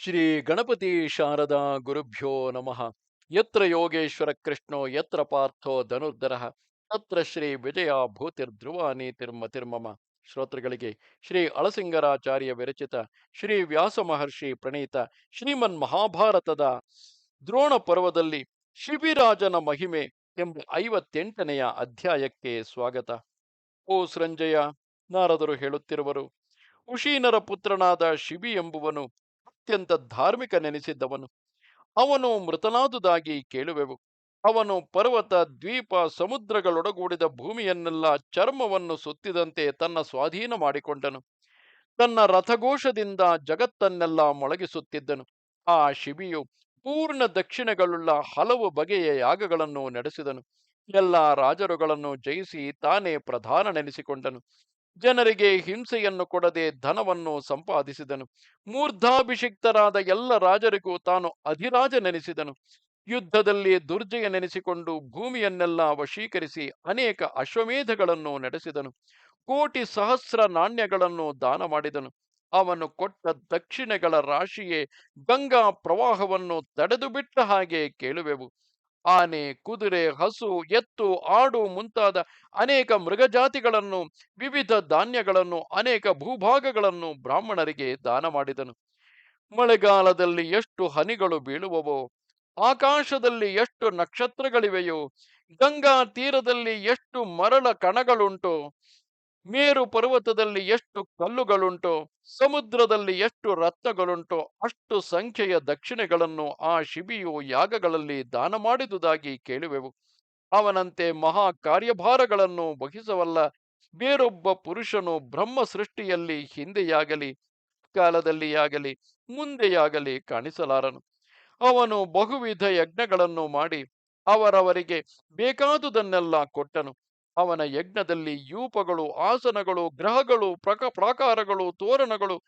ಶ್ರೀ ಗಣಪತಿ ಶಾರದಾ ಗುರುಭ್ಯೋ ನಮಃ. ಯತ್ರ ಯೋಗೇಶ್ವರ ಕೃಷ್ಣೋ, ಯತ್ರ ಪಾರ್ಥೋ ಧನುರ್ಧರ, ತತ್ರ ಶ್ರೀ ವಿಜಯ ಭೂತಿರ್ಧ್ರುವ ನೀತಿರ್ಮತಿರ್ಮಮ ಶ್ರೋತೃಗಳಿಗೆ ಶ್ರೀ ಅಳಸಿಂಗರಾಚಾರ್ಯ ವಿರಚಿತ ಶ್ರೀ ವ್ಯಾಸ ಮಹರ್ಷಿ ಪ್ರಣೀತ ಶ್ರೀಮನ್ ಮಹಾಭಾರತದ ದ್ರೋಣ ಪರ್ವದಲ್ಲಿ ಶಿಬಿರಾಜನ ಮಹಿಮೆ ಎಂಬ ಐವತ್ತೆಂಟನೆಯ ಅಧ್ಯಾಯಕ್ಕೆ ಸ್ವಾಗತ. ಓ ಸೃಂಜಯ, ನಾರದರು ಹೇಳುತ್ತಿರುವರು ಉಶೀನರ ಪುತ್ರನಾದ ಶಿಬಿ ಎಂಬುವನು ಅತ್ಯಂತ ಧಾರ್ಮಿಕ ನೆನೆಸಿದ್ದವನು. ಅವನು ಮೃತನಾದುದಾಗಿ ಕೇಳುವೆವು. ಅವನು ಪರ್ವತ, ದ್ವೀಪ, ಸಮುದ್ರಗಳೊಡಗೂಡಿದ ಭೂಮಿಯನ್ನೆಲ್ಲ ಚರ್ಮವನ್ನು ಸುತ್ತಿದಂತೆ ತನ್ನ ಸ್ವಾಧೀನ ಮಾಡಿಕೊಂಡನು. ತನ್ನ ರಥಘೋಷದಿಂದ ಜಗತ್ತನ್ನೆಲ್ಲ ಮೊಳಗಿಸುತ್ತಿದ್ದನು. ಆ ಶಿಬಿಯು ಪೂರ್ಣ ದಕ್ಷಿಣಗಳುಳ್ಳ ಹಲವು ಬಗೆಯ ಯಾಗಗಳನ್ನು ನಡೆಸಿದನು. ಎಲ್ಲ ರಾಜರುಗಳನ್ನು ಜಯಿಸಿ ತಾನೇ ಪ್ರಧಾನ ನೆನೆಸಿಕೊಂಡನು. ಜನರಿಗೆ ಹಿಂಸೆಯನ್ನು ಕೊಡದೆ ಧನವನ್ನು ಸಂಪಾದಿಸಿದನು. ಮೂರ್ಧಾಭಿಷಿಕ್ತರಾದ ಎಲ್ಲ ರಾಜರಿಗೂ ತಾನು ಅಧಿರಾಜ ನೆನೆಸಿದನು. ಯುದ್ಧದಲ್ಲಿ ದುರ್ಜಯ ನೆನೆಸಿಕೊಂಡು ಭೂಮಿಯನ್ನೆಲ್ಲ ವಶೀಕರಿಸಿ ಅನೇಕ ಅಶ್ವಮೇಧಗಳನ್ನು ನಡೆಸಿದನು. ಕೋಟಿ ಸಹಸ್ರ ನಾಣ್ಯಗಳನ್ನು ದಾನ ಮಾಡಿದನು. ಅವನು ಕೊಟ್ಟ ದಕ್ಷಿಣೆಗಳ ರಾಶಿಯೇ ಗಂಗಾ ಪ್ರವಾಹವನ್ನು ತಡೆದು ಬಿಟ್ಟ ಹಾಗೆ ಕೇಳುವೆವು. ಆನೆ, ಕುದುರೆ, ಹಸು, ಎತ್ತು, ಆಡು ಮುಂತಾದ ಅನೇಕ ಮೃಗಜಾತಿಗಳನ್ನು, ವಿವಿಧ ಧಾನ್ಯಗಳನ್ನು, ಅನೇಕ ಭೂಭಾಗಗಳನ್ನು ಬ್ರಾಹ್ಮಣರಿಗೆ ದಾನ ಮಾಡಿದನು. ಮಳೆಗಾಲದಲ್ಲಿ ಎಷ್ಟು ಹನಿಗಳು ಬೀಳುವವೋ, ಆಕಾಶದಲ್ಲಿ ಎಷ್ಟು ನಕ್ಷತ್ರಗಳಿವೆಯೋ, ಗಂಗಾ ತೀರದಲ್ಲಿ ಎಷ್ಟು ಮರಳ ಕಣಗಳುಂಟೋ ಮೇರು ಪರ್ವತದಲ್ಲಿ ಎಷ್ಟು ಕಲ್ಲುಗಳುಂಟೋ, ಸಮುದ್ರದಲ್ಲಿ ಎಷ್ಟು ರತ್ನಗಳುಂಟೋ, ಅಷ್ಟು ಸಂಖ್ಯೆಯ ದಕ್ಷಿಣೆಗಳನ್ನು ಆ ಶಿಬಿಯು ಯಾಗಗಳಲ್ಲಿ ದಾನ ಮಾಡಿದುದಾಗಿ ಕೇಳುವೆವು. ಅವನಂತೆ ಮಹಾ ಕಾರ್ಯಭಾರಗಳನ್ನು ವಹಿಸವಲ್ಲ, ಬೇರೊಬ್ಬ ಪುರುಷನು ಬ್ರಹ್ಮ ಸೃಷ್ಟಿಯಲ್ಲಿ ಹಿಂದೆಯಾಗಲಿ, ಕಾಲದಲ್ಲಿಯಾಗಲಿ, ಮುಂದೆಯಾಗಲಿ ಕಾಣಿಸಲಾರನು. ಅವನು ಬಹುವಿಧ ಯಜ್ಞಗಳನ್ನು ಮಾಡಿ ಅವರವರಿಗೆ ಬೇಕಾದುದನ್ನೆಲ್ಲ ಕೊಟ್ಟನು. ಅವನ ಯಜ್ಞದಲ್ಲಿ ಯೂಪಗಳು, ಆಸನಗಳು, ಗ್ರಹಗಳು, ಪ್ರಕ, ಪ್ರಾಕಾರಗಳು, ತೋರಣಗಳು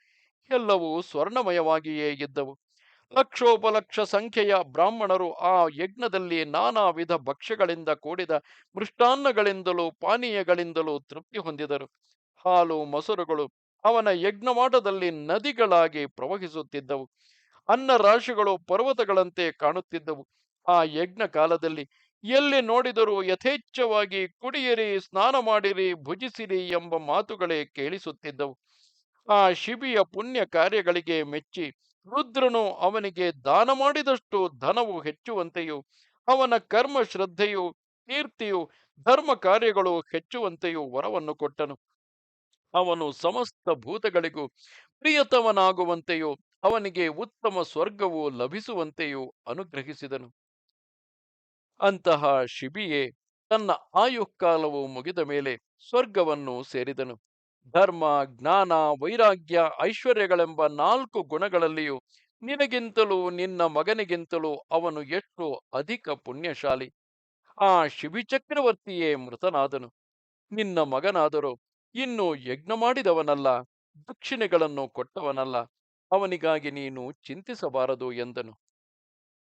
ಎಲ್ಲವೂ ಸ್ವರ್ಣಮಯವಾಗಿಯೇ ಇದ್ದವು. ಲಕ್ಷೋಪಲಕ್ಷ ಸಂಖ್ಯೆಯ ಬ್ರಾಹ್ಮಣರು ಆ ಯಜ್ಞದಲ್ಲಿ ನಾನಾ ವಿಧ ಭಕ್ಷ್ಯಗಳಿಂದ ಕೂಡಿದ ಮೃಷ್ಟಾನ್ನಗಳಿಂದಲೂ ಪಾನೀಯಗಳಿಂದಲೂ ತೃಪ್ತಿ ಹೊಂದಿದರು. ಹಾಲು, ಮೊಸರುಗಳು ಅವನ ಯಜ್ಞಮಾಟದಲ್ಲಿ ನದಿಗಳಾಗಿ ಪ್ರವಹಿಸುತ್ತಿದ್ದವು. ಅನ್ನ ರಾಶಿಗಳು ಪರ್ವತಗಳಂತೆ ಕಾಣುತ್ತಿದ್ದವು. ಆ ಯಜ್ಞ ಕಾಲದಲ್ಲಿ ಎಲ್ಲಿ ನೋಡಿದರೂ ಯಥೇಚ್ಛವಾಗಿ ಕುಡಿಯಿರಿ, ಸ್ನಾನ ಮಾಡಿರಿ, ಭುಜಿಸಿರಿ ಎಂಬ ಮಾತುಗಳೇ ಕೇಳಿಸುತ್ತಿದ್ದವು. ಆ ಶಿಬಿಯ ಪುಣ್ಯ ಕಾರ್ಯಗಳಿಗೆ ಮೆಚ್ಚಿ ರುದ್ರನು ಅವನಿಗೆ ದಾನ ಮಾಡಿದಷ್ಟು ಧನವು ಹೆಚ್ಚುವಂತೆಯೂ, ಅವನ ಕರ್ಮ ಶ್ರದ್ಧೆಯು, ಕೀರ್ತಿಯು, ಧರ್ಮ ಕಾರ್ಯಗಳು ಹೆಚ್ಚುವಂತೆಯೂ ವರವನ್ನು ಕೊಟ್ಟನು. ಅವನು ಸಮಸ್ತ ಭೂತಗಳಿಗೂ ಪ್ರಿಯತಮನಾಗುವಂತೆಯೂ, ಅವನಿಗೆ ಉತ್ತಮ ಸ್ವರ್ಗವು ಲಭಿಸುವಂತೆಯೂ ಅನುಗ್ರಹಿಸಿದನು. ಅಂತಹ ಶಿಬಿಯೇ ತನ್ನ ಆಯುಕಾಲವು ಮುಗಿದ ಮೇಲೆ ಸ್ವರ್ಗವನ್ನು ಸೇರಿದನು. ಧರ್ಮ, ಜ್ಞಾನ, ವೈರಾಗ್ಯ, ಐಶ್ವರ್ಯಗಳೆಂಬ ನಾಲ್ಕು ಗುಣಗಳಲ್ಲಿಯೂ ನಿನಗಿಂತಲೂ ನಿನ್ನ ಮಗನಿಗಿಂತಲೂ ಅವನು ಎಷ್ಟು ಅಧಿಕ ಪುಣ್ಯಶಾಲಿ. ಆ ಶಿಬಿಚಕ್ರವರ್ತಿಯೇ ಮೃತನಾದನು. ನಿನ್ನ ಮಗನಾದರೂ ಇನ್ನು ಯಜ್ಞ ಮಾಡಿದವನಲ್ಲ, ದಕ್ಷಿಣೆಗಳನ್ನು ಕೊಟ್ಟವನಲ್ಲ. ಅವನಿಗಾಗಿ ನೀನು ಚಿಂತಿಸಬಾರದು ಎಂದನು.